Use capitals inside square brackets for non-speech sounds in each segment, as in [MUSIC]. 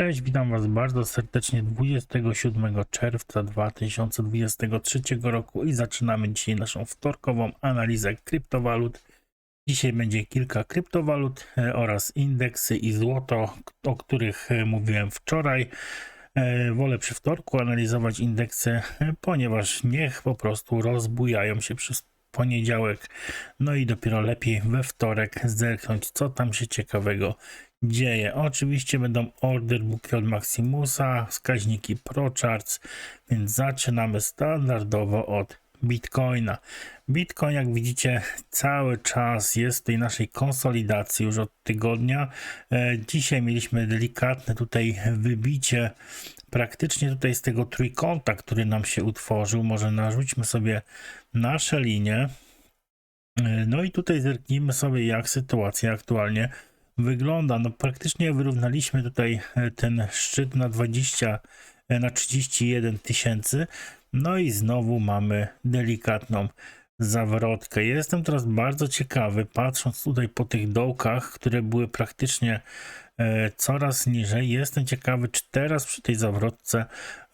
Cześć, witam Was bardzo serdecznie 27 czerwca 2023 roku i zaczynamy dzisiaj naszą wtorkową analizę kryptowalut. Dzisiaj będzie kilka kryptowalut e, oraz indeksy i złoto, o których e, mówiłem wczoraj. E, Wolę przy wtorku analizować indeksy, ponieważ niech po prostu rozbujają się przez poniedziałek, no i dopiero lepiej we wtorek zerknąć, co tam się ciekawego dzieje. Oczywiście będą order booki od Maximusa, wskaźniki ProCharts, więc zaczynamy standardowo od Bitcoina. Bitcoin, jak widzicie, cały czas jest w tej naszej konsolidacji już od tygodnia. E, Dzisiaj mieliśmy delikatne tutaj wybicie praktycznie tutaj z tego trójkąta, który nam się utworzył. Może narzućmy sobie nasze linie. E, No i tutaj zerknijmy sobie, jak sytuacja aktualnie. No praktycznie wyrównaliśmy tutaj e, ten szczyt na 20, e, na 31 tysięcy. No i znowu mamy delikatną zawrotkę. Jestem teraz bardzo ciekawy, patrząc tutaj po tych dołkach, które były praktycznie e, coraz niżej. Jestem ciekawy, czy teraz przy tej zawrotce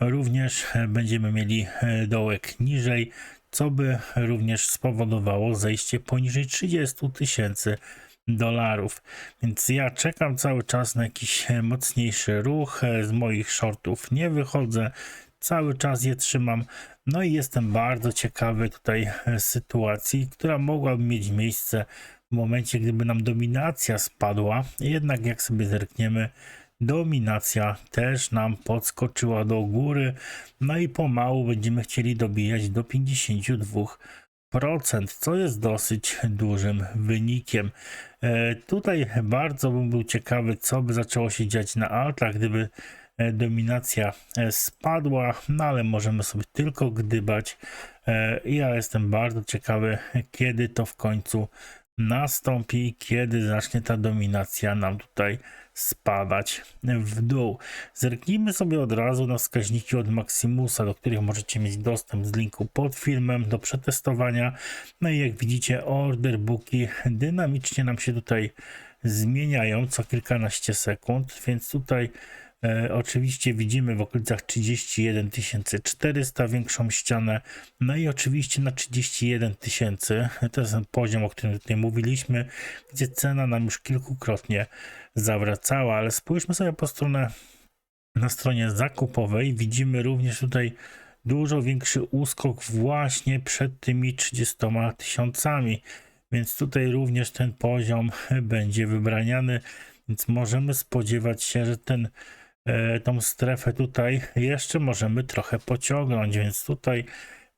również będziemy mieli dołek niżej, co by również spowodowało zejście poniżej 30 tysięcy dolarów. Więc ja czekam cały czas na jakiś e, mocniejszy ruch. E, Z moich shortów nie wychodzę. Cały czas je trzymam. No i jestem bardzo ciekawy tutaj e, sytuacji, która mogłaby mieć miejsce w momencie, gdyby nam dominacja spadła. Jednak jak sobie zerkniemy, dominacja też nam podskoczyła do góry. No i pomału będziemy chcieli dobijać do 52% co jest dosyć dużym wynikiem. E, Tutaj bardzo bym był ciekawy, co by zaczęło się dziać na altach, gdyby e, dominacja e, spadła, no ale możemy sobie tylko gdybać. Ja jestem bardzo ciekawy, kiedy to w końcu nastąpi, kiedy zacznie ta dominacja nam tutaj spadać w dół. Zerknijmy sobie od razu na wskaźniki od Maximusa, do których możecie mieć dostęp z linku pod filmem do przetestowania. No i jak widzicie, order booki dynamicznie nam się tutaj zmieniają co kilkanaście sekund, więc tutaj oczywiście widzimy w okolicach 31 400 większą ścianę, no i oczywiście na 31 tysięcy, [LAUGHS] to jest ten poziom, o którym tutaj mówiliśmy, gdzie cena nam już kilkukrotnie zawracała, ale spójrzmy sobie po stronę na stronie zakupowej. Widzimy również tutaj dużo większy uskok właśnie przed tymi 30 tysiącami, więc tutaj również ten poziom [LAUGHS] będzie wybraniany, więc możemy spodziewać się, że ten e, tą strefę tutaj jeszcze możemy trochę pociągnąć, więc tutaj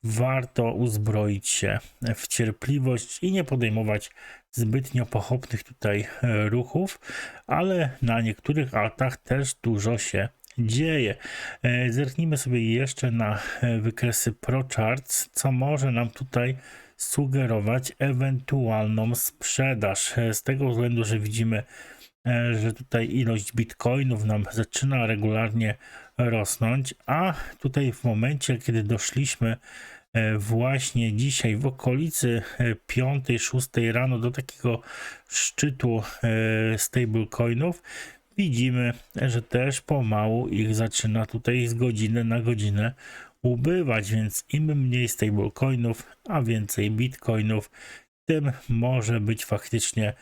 warto uzbroić się w cierpliwość i nie podejmować zbytnio pochopnych tutaj e, ruchów, ale na niektórych altach też dużo się dzieje. E, Zerknijmy sobie jeszcze na e, wykresy ProCharts, co może nam tutaj sugerować ewentualną sprzedaż. E, Z tego względu, że widzimy, e, że tutaj ilość bitcoinów nam zaczyna regularnie rosnąć, a tutaj w momencie, kiedy doszliśmy e, właśnie dzisiaj w okolicy 5-6 rano do takiego szczytu e, stablecoinów, widzimy, że też pomału ich zaczyna tutaj z godziny na godzinę ubywać, więc im mniej stablecoinów, a więcej bitcoinów, tym może być faktycznie e,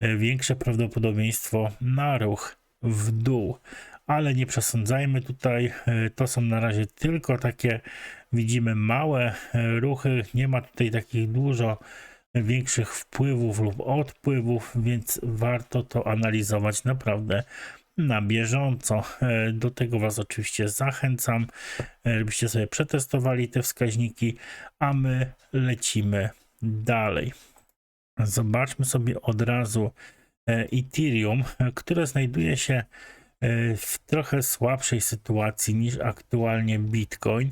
większe prawdopodobieństwo na ruch w dół. Ale nie przesądzajmy tutaj, e, to są na razie tylko takie, widzimy małe e, ruchy, nie ma tutaj takich dużo większych wpływów lub odpływów, więc warto to analizować naprawdę na bieżąco. E, Do tego Was oczywiście zachęcam, e, żebyście sobie przetestowali te wskaźniki, a my lecimy dalej. Zobaczmy sobie od razu e, Ethereum, które znajduje się e, w trochę słabszej sytuacji niż aktualnie Bitcoin.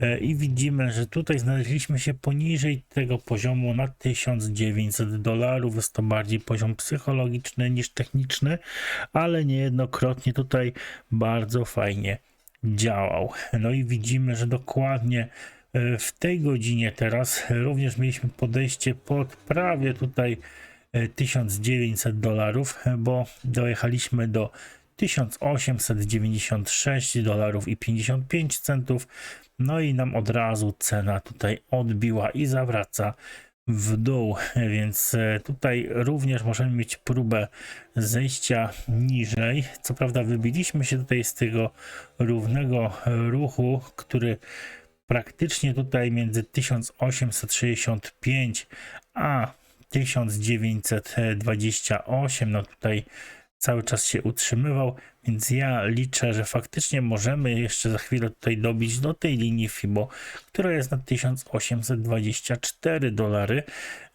E, I widzimy, że tutaj znaleźliśmy się poniżej tego poziomu na 1900 dolarów. Jest to bardziej poziom psychologiczny niż techniczny, ale niejednokrotnie tutaj bardzo fajnie działał. No i widzimy, że dokładnie w tej godzinie teraz również mieliśmy podejście pod prawie tutaj e, 1900 dolarów, bo dojechaliśmy do 1896 dolarów i 55 centów. No i nam od razu cena tutaj odbiła i zawraca w dół, więc e, tutaj również możemy mieć próbę zejścia niżej. Co prawda wybiliśmy się tutaj z tego równego ruchu, który praktycznie tutaj między 1865 a 1928, no tutaj cały czas się utrzymywał, więc ja liczę, że faktycznie możemy jeszcze za chwilę tutaj dobić do tej linii FIBO, która jest na 1824 dolary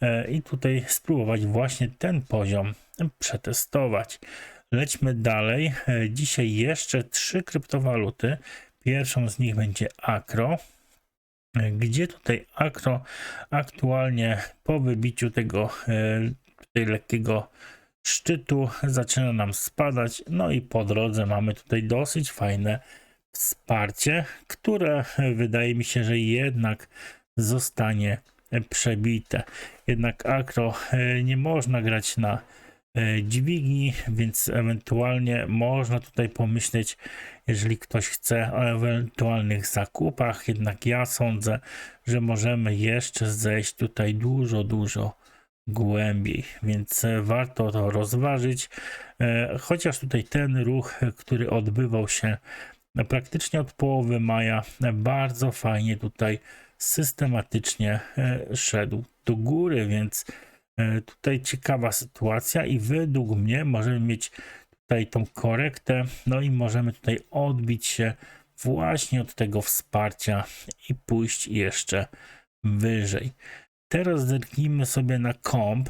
e, i tutaj spróbować właśnie ten poziom przetestować. Lećmy dalej. E, dzisiaj jeszcze trzy kryptowaluty. Pierwszą z nich będzie Akro, e, gdzie tutaj Akro aktualnie po wybiciu tego tutaj lekkiego szczytu zaczyna nam spadać, no i po drodze mamy tutaj dosyć fajne wsparcie, które wydaje mi się, że jednak zostanie przebite. Jednak akro e, nie można grać na e, dźwigni, więc ewentualnie można tutaj pomyśleć, jeżeli ktoś chce o ewentualnych zakupach, jednak ja sądzę, że możemy jeszcze zejść tutaj dużo, dużo głębiej, więc e, warto to rozważyć. E, chociaż tutaj ten ruch, który odbywał się praktycznie od połowy maja, bardzo fajnie tutaj systematycznie e, szedł do góry, więc tutaj ciekawa sytuacja i według mnie możemy mieć tutaj tą korektę, no i możemy tutaj odbić się właśnie od tego wsparcia i pójść jeszcze wyżej. Teraz zerknijmy sobie na komp.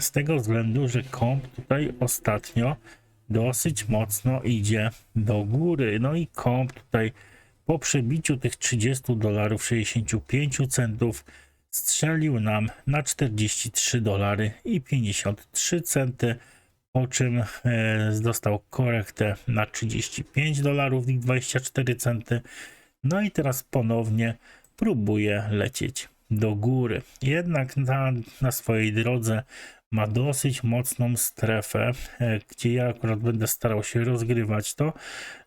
Z tego względu, że komp tutaj ostatnio dosyć mocno idzie do góry. No i komp tutaj po przebiciu tych 30 dolarów 65 centów strzelił nam na 43 dolary i 53 centy, po czym e, dostał korektę na 35 dolarów i 24 centy. No i teraz ponownie próbuje lecieć do góry. Jednak na, na swojej drodze ma dosyć mocną strefę, e, gdzie ja akurat będę starał się rozgrywać to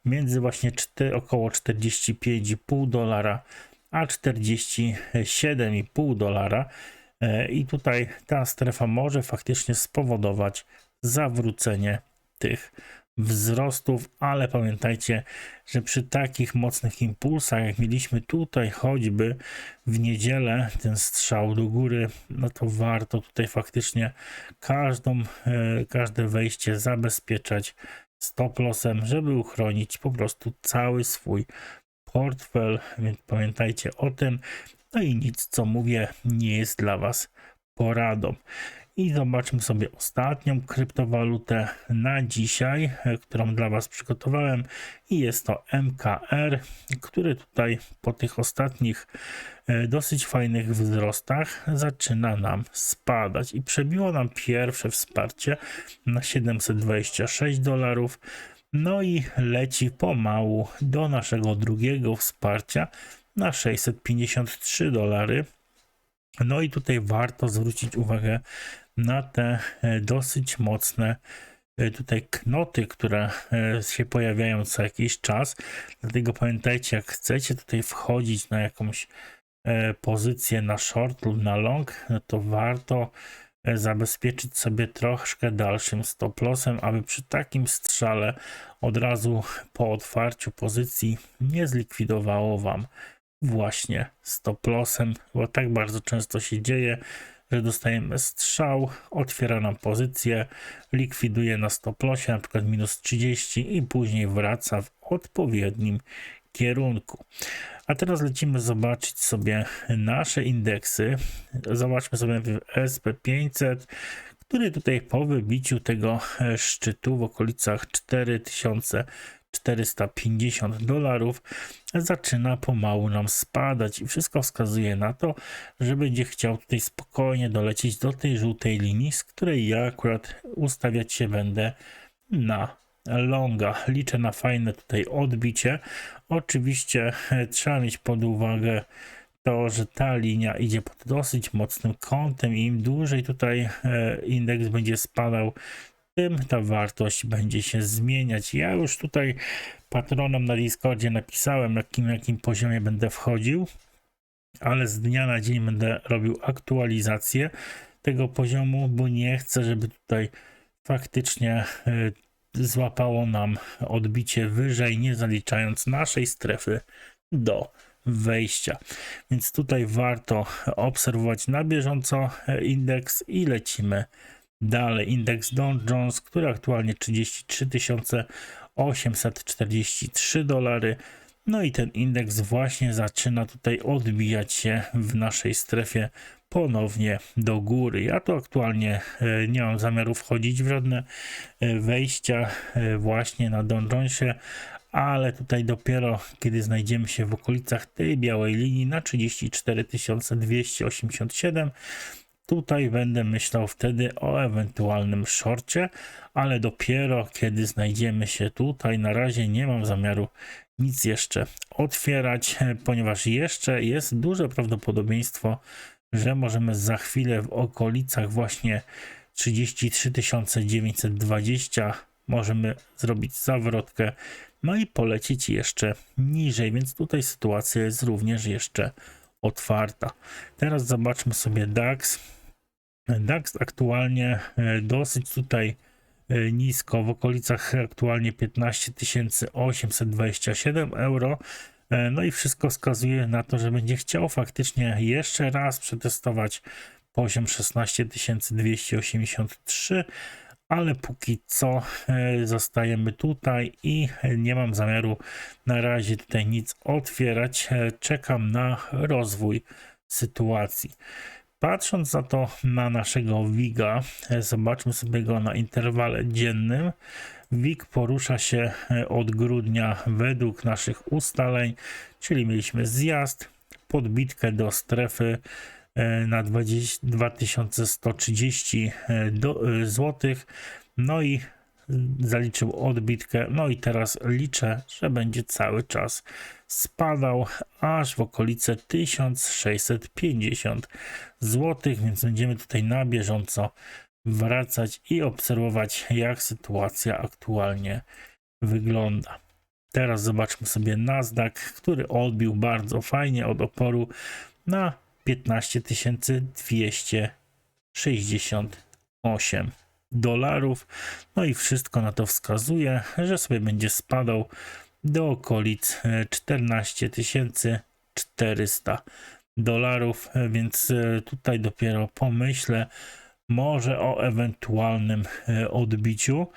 między właśnie 4, około 45,5 dolara a 47,5 dolara. E, I tutaj ta strefa może faktycznie spowodować zawrócenie tych wzrostów, ale pamiętajcie, że przy takich mocnych impulsach, jak mieliśmy tutaj choćby w niedzielę, ten strzał do góry, no to warto tutaj faktycznie każdą, e, każde wejście zabezpieczać stop lossem, żeby uchronić po prostu cały swój portfel, więc pamiętajcie o tym. No i nic, co mówię, nie jest dla Was poradą. I zobaczmy sobie ostatnią kryptowalutę na dzisiaj, którą dla Was przygotowałem. I jest to MKR, który tutaj po tych ostatnich e, dosyć fajnych wzrostach zaczyna nam spadać. I przebiło nam pierwsze wsparcie na 726 dolarów. No i leci pomału do naszego drugiego wsparcia na 653 dolary. No i tutaj warto zwrócić uwagę na te e, dosyć mocne e, tutaj knoty, które e, się pojawiają co jakiś czas. Dlatego pamiętajcie, jak chcecie tutaj wchodzić na jakąś pozycję na short lub na long, no to warto zabezpieczyć sobie troszkę dalszym stop lossem, aby przy takim strzale od razu po otwarciu pozycji nie zlikwidowało Wam właśnie stop lossem, bo tak bardzo często się dzieje, że dostajemy strzał, otwiera nam pozycję, likwiduje na stop lossie, na przykład minus 30 i później wraca w odpowiednim kierunku. A teraz lecimy zobaczyć sobie nasze indeksy. Zobaczmy sobie SP500, który tutaj po wybiciu tego szczytu w okolicach 4000 450 dolarów zaczyna pomału nam spadać i wszystko wskazuje na to, że będzie chciał tutaj spokojnie dolecieć do tej żółtej linii, z której ja akurat ustawiać się będę na longa. Liczę na fajne tutaj odbicie. Oczywiście e, trzeba mieć pod uwagę to, że ta linia idzie pod dosyć mocnym kątem i im dłużej tutaj e, indeks będzie spadał, tym ta wartość będzie się zmieniać. Ja już tutaj patronom na Discordzie napisałem, na jakim, jakim poziomie będę wchodził, ale z dnia na dzień będę robił aktualizację tego poziomu, bo nie chcę, żeby tutaj faktycznie y, złapało nam odbicie wyżej, nie zaliczając naszej strefy do wejścia. Więc tutaj warto obserwować na bieżąco e, indeks i lecimy dalej. Indeks Dow Jones, który aktualnie 33 843 dolary. No i ten indeks właśnie zaczyna tutaj odbijać się w naszej strefie ponownie do góry. Ja tu aktualnie e, nie mam zamiaru wchodzić w żadne e, wejścia e, właśnie na Don Jonesie, ale tutaj dopiero kiedy znajdziemy się w okolicach tej białej linii na 34 287 Tutaj będę myślał wtedy o ewentualnym shorcie, ale dopiero kiedy znajdziemy się tutaj, na razie nie mam zamiaru nic jeszcze otwierać, [LAUGHS] ponieważ jeszcze jest duże prawdopodobieństwo, że możemy za chwilę w okolicach właśnie 33 920 możemy zrobić zawrotkę, no i polecieć jeszcze niżej, więc tutaj sytuacja jest również jeszcze otwarta. Teraz zobaczmy sobie DAX. DAX aktualnie e, dosyć tutaj e, nisko, w okolicach aktualnie 15 827 euro. E, no i wszystko wskazuje na to, że będzie chciał faktycznie jeszcze raz przetestować poziom 16 283, ale póki co zostajemy tutaj i nie mam zamiaru na razie tutaj nic otwierać. Czekam na rozwój sytuacji. Patrząc za to na naszego WIGA, e, zobaczmy sobie go na interwale dziennym. WIG porusza się e, od grudnia według naszych ustaleń, czyli mieliśmy zjazd, podbitkę do strefy e, na 20, 2130 zł, no i zaliczył odbitkę, no i teraz liczę, że będzie cały czas spadał aż w okolice 1650 zł, więc będziemy tutaj na bieżąco wracać i obserwować, jak sytuacja aktualnie wygląda. Teraz zobaczmy sobie Nasdaq, który odbił bardzo fajnie od oporu na 15 268 dolarów. No i wszystko na to wskazuje, że sobie będzie spadał do okolic 14 e, 400 dolarów, e, więc e, tutaj dopiero pomyślę może o ewentualnym odbiciu.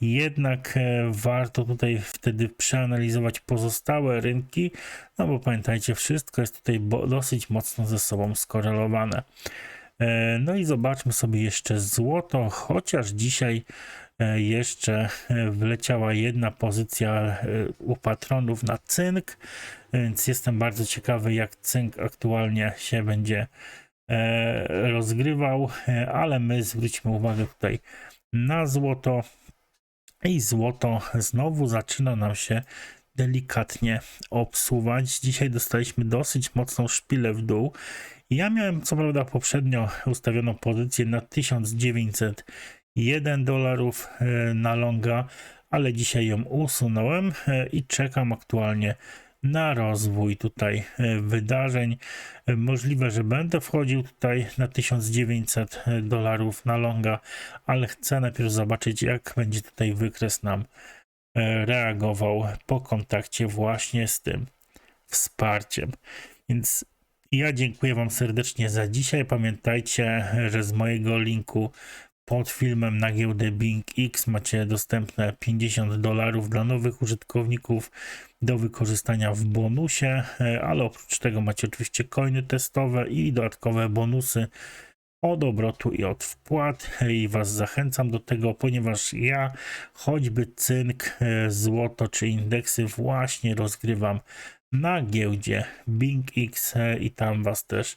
Jednak warto tutaj wtedy przeanalizować pozostałe rynki, no bo pamiętajcie, wszystko jest tutaj dosyć mocno ze sobą skorelowane. No i zobaczmy sobie jeszcze złoto, chociaż dzisiaj E, jeszcze e, wleciała jedna pozycja e, u patronów na cynk, więc jestem bardzo ciekawy, jak cynk aktualnie się będzie rozgrywał, ale my zwróćmy uwagę tutaj na złoto i złoto znowu zaczyna nam się delikatnie obsuwać. Dzisiaj dostaliśmy dosyć mocną szpilę w dół. Ja miałem co prawda poprzednio ustawioną pozycję na 1900 1 dolarów e, na longa, ale dzisiaj ją usunąłem e, i czekam aktualnie na rozwój tutaj e, wydarzeń. Możliwe, że będę wchodził tutaj na 1900 dolarów na longa, ale chcę najpierw zobaczyć, jak będzie tutaj wykres nam reagował po kontakcie właśnie z tym wsparciem. Więc ja dziękuję Wam serdecznie za dzisiaj. Pamiętajcie, że z mojego linku pod filmem na giełdę Bing X macie dostępne 50 dolarów dla nowych użytkowników do wykorzystania w bonusie, e, ale oprócz tego macie oczywiście coiny testowe i dodatkowe bonusy od obrotu i od wpłat i Was zachęcam do tego, ponieważ ja choćby cynk, e, złoto czy indeksy właśnie rozgrywam na giełdzie Bing X e, i tam Was też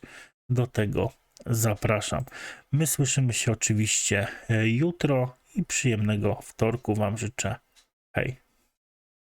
do tego zapraszam. My słyszymy się oczywiście e, jutro i przyjemnego wtorku Wam życzę. Hej.